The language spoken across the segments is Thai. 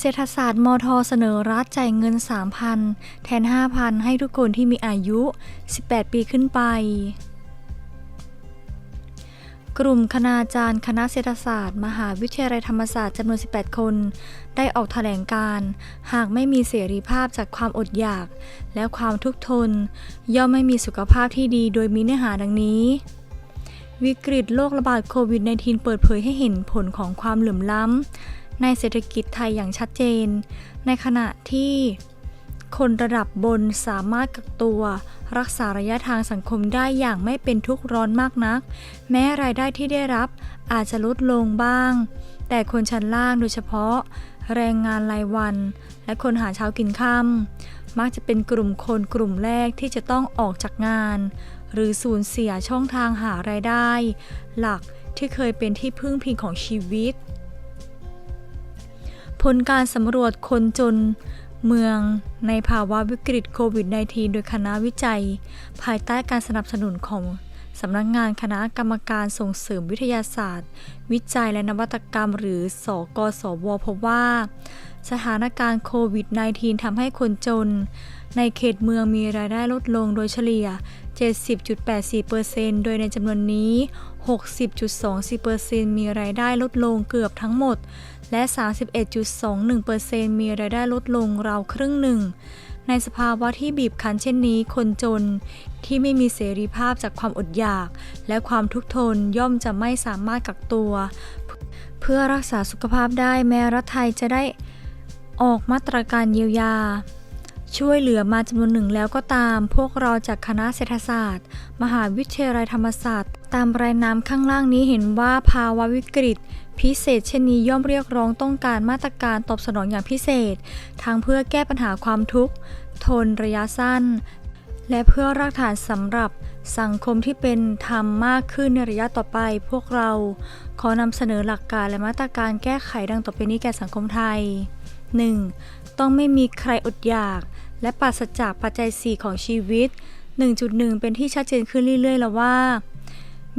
เศรษฐศาสตร์มทเสนอรัฐจ่ายเงิน 3,000 แทน 5,000 ให้ทุกคนที่มีอายุ 18 ปีขึ้นไป กลุ่มคณาจารย์คณะเศรษฐศาสตร์ มหาวิทยาลัยธรรมศาสตร์จำนวน 18 คน ได้ออกแถลงการ หากไม่มีเสรีภาพจากความอดอยาก และความทุกข์ทน ย่อมไม่มีสุขภาพที่ดีโดยมีเนื้อหาดังนี้วิกฤตโรคระบาดโควิด -19 เปิดเผยให้เห็นผลของความเหลื่อมล้ำ ในเศรษฐกิจไทยอย่างชัดเจน ในขณะที่คนระดับบนสามารถกักตัว รักษาระยะทางสังคมได้อย่างไม่เป็นทุกข์ร้อนมากนัก แม้รายได้ที่ได้รับอาจจะลดลงบ้าง แต่คนชั้นล่างโดยเฉพาะ แรงงานรายวัน และคนหาเช้ากินค่ำมักจะเป็นกลุ่มคนกลุ่มแรกที่จะต้องออกจากงาน หรือสูญเสียช่องทางหารายได้ หลักที่เคยเป็นที่พึ่งพิงของชีวิต ลการสำรวจคนจนเมืองในภาวะวิกฤตโควิด -19 โดยคณะวิจัย ภายใต้การสนับสนุนของสำนักงานคณะกรรมการส่งเสริมวิทยาศาสตร์ วิจัยและนวัตกรรมหรือ สกสวพบว่า สถานการณ์โควิด -19 ทำให้คนจน ในเขตเมืองมีรายได้ลดลงโดยเฉลี่ย 70.84%โดยในจำนวนนี้ 60.24%มีรายได้ลดลงเกือบทั้งหมด และ 31.21%มีรายได้ลดลงราวครึ่งหนึ่ง ในสภาวะที่บีบคั้นเช่นนี้คนจนที่ไม่มีเสรีภาพจากความอดอยาก และความทุกข์ทนย่อมจะไม่สามารถกักตัว เพื่อรักษาสุขภาพได้แม้รัฐไทยจะได้ออกมาตรการเยียวยา ช่วยเหลือมาจำนวนหนึ่งแล้วก็ตาม พวกเราจากคณะเศรษฐศาสตร์ มหาวิทยาลัยธรรมศาสตร์ ตามรายนามข้างล่างนี้เห็นว่าภาวะวิกฤต พิเศษเช่นนี้ย่อมเรียกร้องต้องการมาตรการตอบสนองอย่างพิเศษทั้งเพื่อแก้ปัญหาความทุกข์ ทนระยะสั้น และเพื่อรากฐานสำหรับสังคมที่เป็นธรรมมากขึ้นในระยะต่อไป พวกเราขอนำเสนอหลักการและมาตรการแก้ไขดังต่อไปนี้แก่สังคมไทย 1. ต้องไม่มีใครอดอยาก และปราศจากปัจจัย 4 ของชีวิต 1.1 เป็นที่ชัดเจนขึ้นเรื่อยๆ แล้วว่า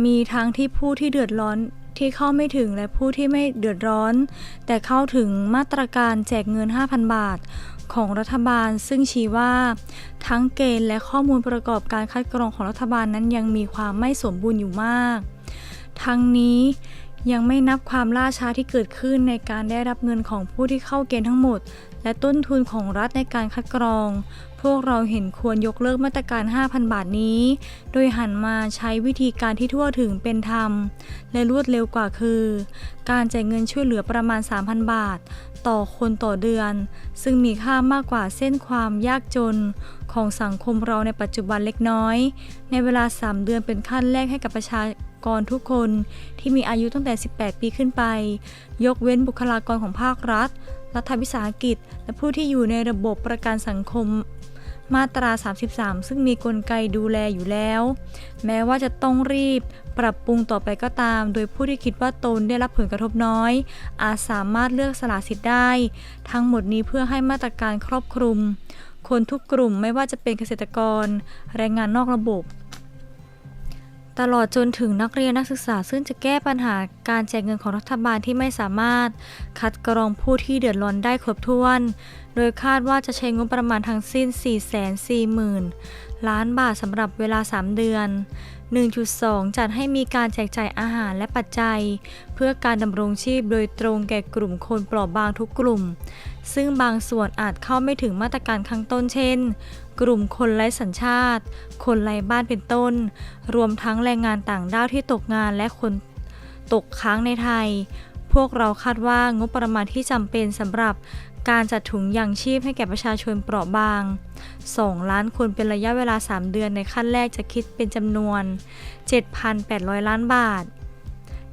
มีทั้งที่ผู้ที่เดือดร้อนที่เข้าไม่ถึงและผู้ที่ไม่เดือดร้อน แต่เข้าถึงมาตรการแจกเงิน 5,000 บาทของรัฐบาล ซึ่งชี้ว่า ทั้งเกณฑ์และข้อมูลประกอบการคัดกรองของรัฐบาลนั้นยังมีความไม่สมบูรณ์อยู่มาก ทั้งนี้ยังไม่นับความล่าช้าที่เกิดขึ้นในการได้รับเงินของผู้ที่เข้าเกณฑ์ทั้งหมด และต้นทุนของรัฐในการคัดกรอง พวกเราเห็นควรยกเลิกมาตรการ 5,000 บาทนี้ โดยหันมาใช้วิธีการที่ทั่วถึงเป็นธรรม และรวดเร็วกว่าคือ การจ่ายเงินช่วยเหลือประมาณ 3,000 บาท ต่อคนต่อเดือน ซึ่งมีค่ามากกว่าเส้นความยากจนของสังคมเราในปัจจุบันเล็กน้อย ในเวลา 3 เดือนเป็นขั้นแรกให้กับประชากรทุกคนที่มีอายุตั้งแต่ 18 ปีขึ้นไป ยกเว้นบุคลากรของภาครัฐ รัฐวิสาหกิจ และผู้ที่อยู่ในระบบประกันสังคม มาตรา 33 ซึ่งมีกลไกดูแลอยู่แล้ว แม้ว่าจะต้องรีบปรับปรุงต่อไปก็ตาม โดยผู้ที่คิดว่าตนได้รับผลกระทบน้อย อาจสามารถเลือกสละสิทธิ์ได้ ทั้งหมดนี้เพื่อให้มาตรการครอบคลุม คนทุกกลุ่มไม่ว่าจะเป็นเกษตรกร แรงงานนอกระบบ ตลอดจนถึงนักเรียนนักศึกษา ซึ่งจะแก้ปัญหาการแจกเงินของรัฐบาลที่ไม่สามารถ คัดกรองผู้ที่เดือดร้อนได้ครบถ้วน โดยคาดว่าจะใช้งบประมาณทั้งสิ้น 440,000 ล้านบาทสำหรับเวลา 3 เดือน 1.2 จัดให้มีการแจกจ่ายอาหารและปัจจัย เพื่อการดำรงชีพโดยตรงแก่กลุ่มคนเปราะบางทุกกลุ่ม ซึ่งบางส่วนอาจเข้าไม่ถึงมาตรการข้างต้นเช่น กลุ่มคนไร้สัญชาติ คนไร้บ้านเป็นต้น รวมทั้งแรงงานต่างด้าวที่ตกงานและคนตกค้างในไทย พวกเราคาดว่างบประมาณที่จำเป็นสำหรับ การจัดถุงยางชีพให้แก่ประชาชนเปราะบาง 2 ล้านคนเป็นระยะเวลา 3 เดือนในขั้นแรกจะคิดเป็นจำนวน 7,800 ล้านบาท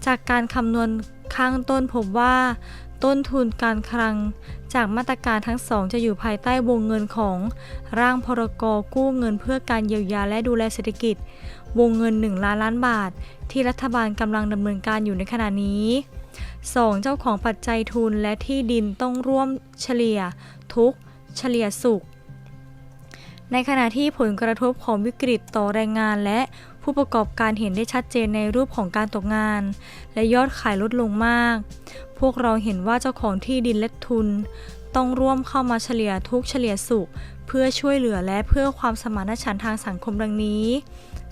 จากการคำนวณข้างต้นพบว่า ต้นทุนการคลัง จากมาตรการทั้งสองจะอยู่ภายใต้วงเงินของร่างพรกกู้เงินเพื่อการเยียวยาและดูแลเศรษฐกิจ วงเงิน 1 ล้านล้านบาท ที่รัฐบาลกำลังดำเนินการอยู่ในขณะนี้ 2. เจ้าของปัจจัยทุนและที่ดินต้องร่วมเฉลี่ยทุกเฉลี่ยสุข ในขณะที่ผลกระทบของวิกฤตต่อแรงงานและผู้ประกอบการเห็นได้ชัดเจนในรูปของการตกงาน และยอดขายลดลงมาก พวกเราเห็นว่าเจ้าของที่ดินและทุน ต้องร่วมเข้ามาเฉลี่ยทุกเฉลี่ยสุข เพื่อช่วยเหลือและเพื่อความสมานฉันท์ทางสังคมดังนี้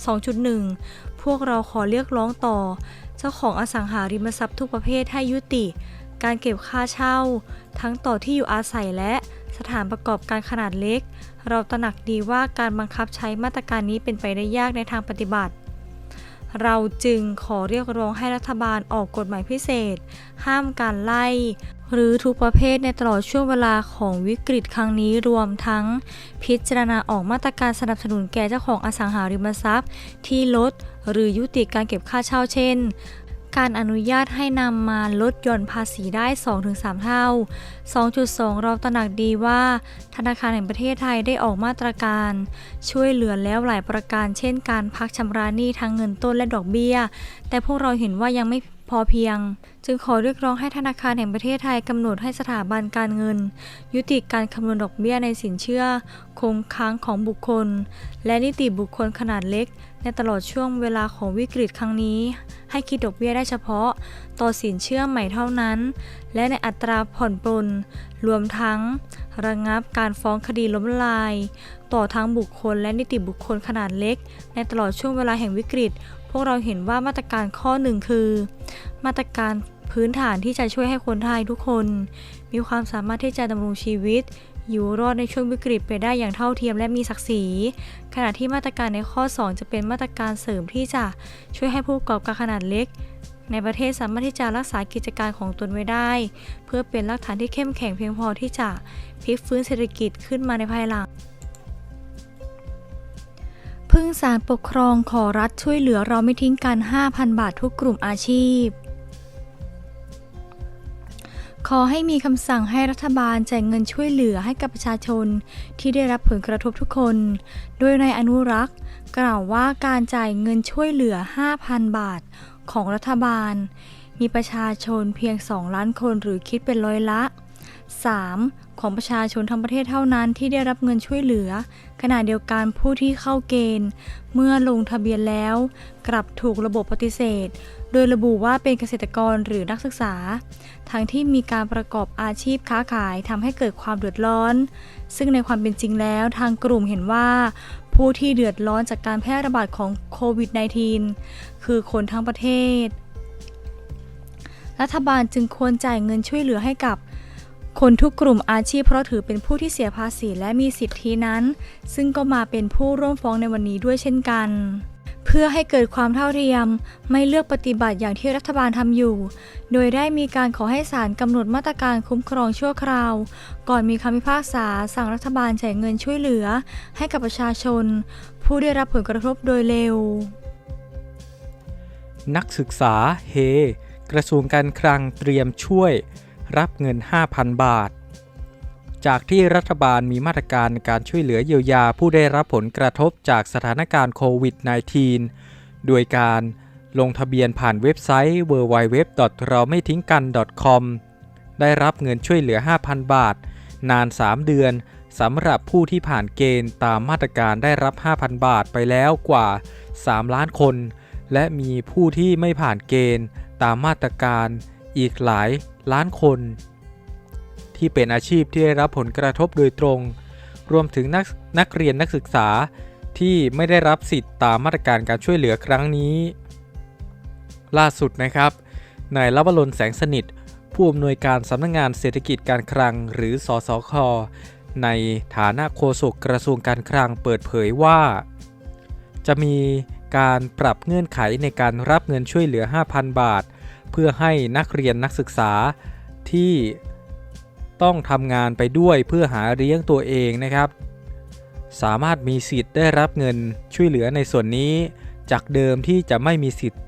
2.1 พวกเราขอเรียกร้องต่อ จ้าของอสังหาริมทรัพย์ทุกประเภทให้ยุติ การเก็บค่าเช่า ทั้งต่อที่อยู่อาศัยและสถานประกอบการขนาดเล็ก เราตระหนักดีว่าการบังคับใช้มาตรการนี้เป็นไปได้ยากในทางปฏิบัติ เราจึงขอเรียกร้องให้รัฐบาลออกกฎหมายพิเศษ ห้ามการไล่ หรือทุกประเภทในตลอดช่วงเวลาของวิกฤตครั้งนี้รวมทั้ง พิจารณาออกมาตรการสนับสนุนแก่เจ้าของอสังหาริมทรัพย์ ที่ลดหรือยุติการเก็บค่าเช่าเช่น การอนุญาตให้นำมาลดหย่อนภาษีได้ 2-3 เท่า 2.2 เราตระหนักดีว่า ธนาคารแห่งประเทศไทยได้ออกมาตรการ ช่วยเหลือแล้วหลายประการ เช่น การพักชำระหนี้ทั้งเงินต้นและดอกเบี้ย แต่พวกเราเห็นว่ายังไม่ พอเพียง จึงขอเรียกร้องให้ธนาคารแห่งประเทศไทยกำหนดให้สถาบันการเงิน ยุติการคำนวณดอกเบี้ยในสินเชื่อ คงค้างของบุคคล และนิติบุคคลขนาดเล็ก ในตลอดช่วงเวลาของวิกฤตครั้งนี้ ให้คิดดอกเบี้ยได้เฉพาะ ต่อสินเชื่อใหม่เท่านั้น และในอัตราผ่อนปลนรวมทั้ง ระงับการฟ้องคดีล้มละลาย ต่อทั้งบุคคลและนิติบุคคลขนาดเล็ก ในตลอดช่วงเวลาแห่งวิกฤต พวกเราเห็นว่ามาตรการข้อหนึ่งคือ มาตรการพื้นฐานที่จะช่วยให้คนไทยทุกคน มีความสามารถที่จะดำรงชีวิต อยู่รอดในช่วงวิกฤตไปได้อย่างเท่าเทียมและมีศักดิ์ศรี ขณะที่มาตรการในข้อ 2 จะเป็นมาตรการเสริมที่จะช่วยให้ผู้ประกอบการขนาดเล็ก ในประเทศสามารถที่จะรักษากิจการของตนไว้ได้ เพื่อเป็นรากฐานที่เข้มแข็งเพียงพอที่จะพลิกฟื้นเศรษฐกิจขึ้นมาในภายหลัง พึ่งสารปกครองขอรัฐช่วยเหลือเราไม่ทิ้งกัน 5,000 บาททุกกลุ่มอาชีพ ขอให้มีคำสั่งให้รัฐบาลจ่ายเงินช่วยเหลือให้กับประชาชนที่ได้รับผลกระทบทุกคน โดยนายอนุรักษ์ กล่าวว่าการจ่ายเงินช่วยเหลือ 5,000 บาทของรัฐบาล มีประชาชนเพียง 2 ล้านคนหรือคิดเป็นร้อยละ 3. ของประชาชนทั้งประเทศเท่านั้นที่ได้รับเงินช่วยเหลือ ขณะเดียวกันผู้ที่เข้าเกณฑ์ เมื่อลงทะเบียนแล้ว กลับถูกระบบปฏิเสธ โดยระบุว่าเป็นเกษตรกรหรือนักศึกษา ทั้งที่มีการประกอบอาชีพค้าขายทำให้เกิดความเดือดร้อน ซึ่งในความเป็นจริงแล้วทางกลุ่มเห็นว่า ผู้ที่เดือดร้อนจากการแพร่ระบาดของโควิด -19 คือคนทั้งประเทศ รัฐบาลจึงควรจ่ายเงินช่วยเหลือให้กับ คนทุกกลุ่มอาชีพเพราะถือเป็นผู้ที่เสียภาษีและมีสิทธินั้น ซึ่งก็มาเป็นผู้ร่วมฟ้องในวันนี้ด้วยเช่นกัน เพื่อให้เกิดความเท่าเทียม ไม่เลือกปฏิบัติอย่างที่รัฐบาลทำอยู่ โดยได้มีการขอให้ศาลกำหนดมาตรการคุ้มครองชั่วคราว ก่อนมีคำพิพากษาสั่งรัฐบาลจ่ายเงินช่วยเหลือ ให้กับประชาชน ผู้ได้รับผลกระทบโดยเร็ว นักศึกษาเฮ กระทรวงการคลังเตรียมช่วย รับเงิน 5,000 บาท จากที่รัฐบาลมีมาตรการการช่วยเหลือเยียวยาผู้ได้รับผลกระทบจากสถานการณ์โควิด -19 โดยการลงทะเบียนผ่านเว็บไซต์ www. เราไม่ทิ้งกัน .com ได้รับเงินช่วยเหลือ 5,000 บาท นาน 3 เดือนสำหรับผู้ที่ผ่านเกณฑ์ตามมาตรการได้รับ 5,000 บาทไปแล้วกว่า 3 ล้านคน และมีผู้ที่ไม่ผ่านเกณฑ์ตามมาตรการอีกหลาย ล้านคน ที่เป็นอาชีพที่ได้รับผลกระทบโดยตรง รวมถึงนักนักเรียนนักศึกษาที่ไม่ได้รับสิทธิ์ตามมาตรการการช่วยเหลือครั้งนี้ ล่าสุดนะครับนายลวรนแสงสนิท ผู้อำนวยการสำนักงงานเศรษฐกิจการคลัง หรือสสคในฐานะโฆษกกระทรวงการคลังเปิดเผยว่า จะมีการปรับเงื่อนไขในการรับเงินช่วยเหลือ 5,000 บาท เพื่อให้นักเรียนนักศึกษาที่ต้องทำงานไปด้วยเพื่อหาเลี้ยงตัวเองนะครับ สามารถมีสิทธิ์ได้รับเงินช่วยเหลือในส่วนนี้ จากเดิมที่จะไม่มีสิทธิ์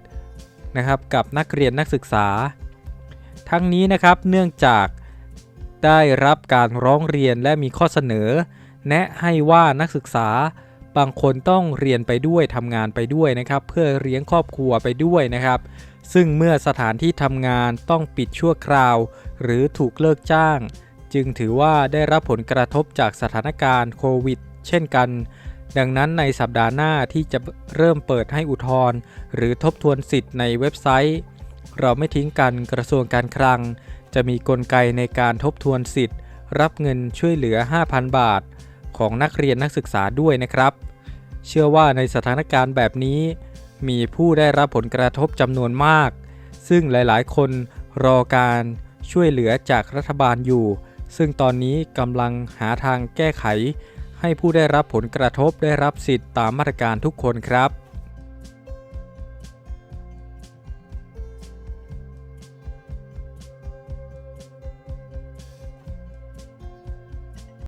นะครับกับนักเรียนนักศึกษา ทั้งนี้นะครับเนื่องจากได้รับการร้องเรียนและมีข้อเสนอ แนะให้ว่านักศึกษา บางคนต้องเรียนไปด้วยทำงานไปด้วยนะครับ เพื่อเลี้ยงครอบครัวไปด้วยนะครับ ซึ่งเมื่อสถานที่ทำงานต้องปิดชั่วคราว หรือถูกเลิกจ้าง จึงถือว่าได้รับผลกระทบจากสถานการณ์โควิด เช่นกัน ดังนั้นในสัปดาห์หน้าที่จะเริ่มเปิดให้อุทธรณ์หรือทบทวนสิทธิ์ในเว็บไซต์ เราไม่ทิ้งกันกระทรวงการคลัง จะมีกลไกในการทบทวนสิทธิ์ รับเงินช่วยเหลือ 5,000 บาท ของนักเรียนนักศึกษาด้วยนะครับ เชื่อว่าในสถานการณ์แบบนี้ มีผู้ได้รับผลกระทบจำนวนมาก ซึ่งหลายๆ คนรอการช่วยเหลือจากรัฐบาลอยู่ ซึ่งตอนนี้กำลังหาทางแก้ไข ให้ผู้ได้รับผลกระทบได้รับสิทธิ์ตามมาตรการทุกคนครับ